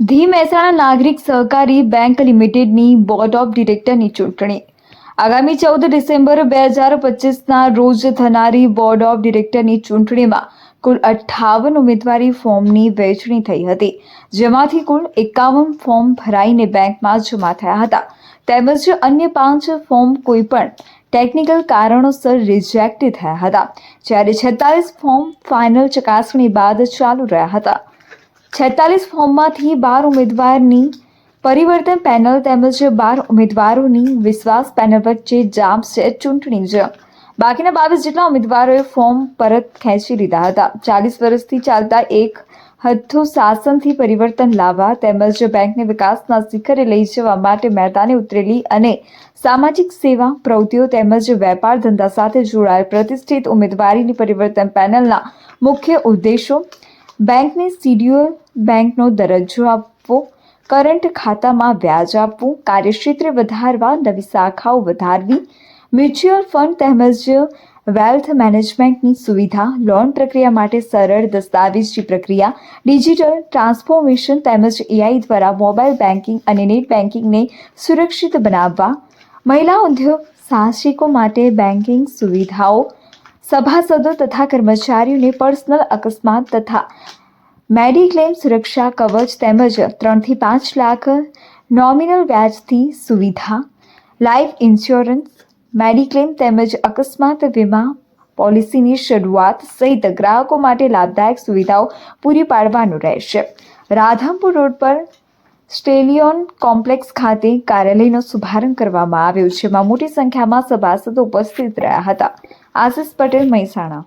The Mehsana નાગરિક સહકારી bank લિમિટેડની બોર્ડ ઓફ ડિરેક્ટરની ચૂંટણી. આગામી ચૌદ ડિસેમ્બર બે હજાર પચીસના રોજ થનારી બોર્ડ ઓફ ડિરેક્ટરની ચૂંટણીમાં કુલ અઠ્ઠાવન ઉમેદવારી ફોર્મની વહેંચણી થઈ હતી, જેમાંથી કુલ એકાવન ફોર્મ ભરાઈને બેંકમાં જમા થયા હતા. તેમજ અન્ય પાંચ ફોર્મ કોઈપણ ટેકનિકલ કારણોસર રિજેક્ટ થયા હતા, જ્યારે છેતાલીસ ફોર્મ ફાઇનલ ચકાસણી બાદ ચાલુ રહ્યા હતા. છેતાલીસ ફોર્મમાંથી બાર ઉમેદવારની પરિવર્તન પેનલ તેમજ બાર ઉમેદવારોની વિશ્વાસ પેનલ વચ્ચે જામશે ચૂંટણી જ. બાકીના બાવીસ જેટલા ઉમેદવારોએ ફોર્મ પરત ખેંચી લીધા હતા. ચાલીસ વર્ષથી ચાલતા એક હથ્થું શાસનથી પરિવર્તન લાવવા તેમજ બેંકને વિકાસના શિખરે લઈ જવા માટે મહેતાને ઉતરેલી અને સામાજિક સેવા પ્રવૃત્તિઓ તેમજ વેપાર ધંધા સાથે જોડાયેલ પ્રતિષ્ઠિત ઉમેદવારીની પરિવર્તન પેનલના મુખ્ય ઉદ્દેશો બેંકને સીડ્યુઅલ બેંકનો દરજ્જો આપવો, કરંટ ખાતામાં વ્યાજ આપવું, કાર્યક્ષેત્રે વધારવા, નવી શાખાઓ વધારવી, મ્યુચ્યુઅલ ફંડ તેમજ વેલ્થ મેનેજમેન્ટની સુવિધા, લોન પ્રક્રિયા માટે સરળ દસ્તાવેજી પ્રક્રિયા, ડિજિટલ ટ્રાન્સફોર્મેશન તેમજ એઆઈ દ્વારા મોબાઈલ બેન્કિંગ અને નેટ બેન્કિંગને સુરક્ષિત બનાવવા, મહિલા ઉદ્યોગ સાહસિકો માટે બેન્કિંગ સુવિધાઓ, સભાસદો તથા કર્મચારીઓને પર્સનલ અકસ્માત તથા મેડિક્લેમ સુરક્ષા કવચ તેમજ ત્રણથી પાંચ લાખ નોમિનલ વ્યાજથી સુવિધા, લાઈફ ઇન્સ્યોરન્સ મેડિક્લેમ તેમજ અકસ્માત વીમા પોલિસીની શરૂઆત સહિત ગ્રાહકો માટે લાભદાયક સુવિધાઓ પૂરી પાડવાનું રહેશે. રાધનપુર રોડ પર સ્ટેલિયોન કોમ્પ્લેક્સ ખાતે કાર્યાલયનો શુભારંભ કરવામાં આવ્યો જેમાં મોટી સંખ્યામાં સભાસદો ઉપસ્થિત રહ્યા હતા. આશિષ પટેલ મહેસાણા.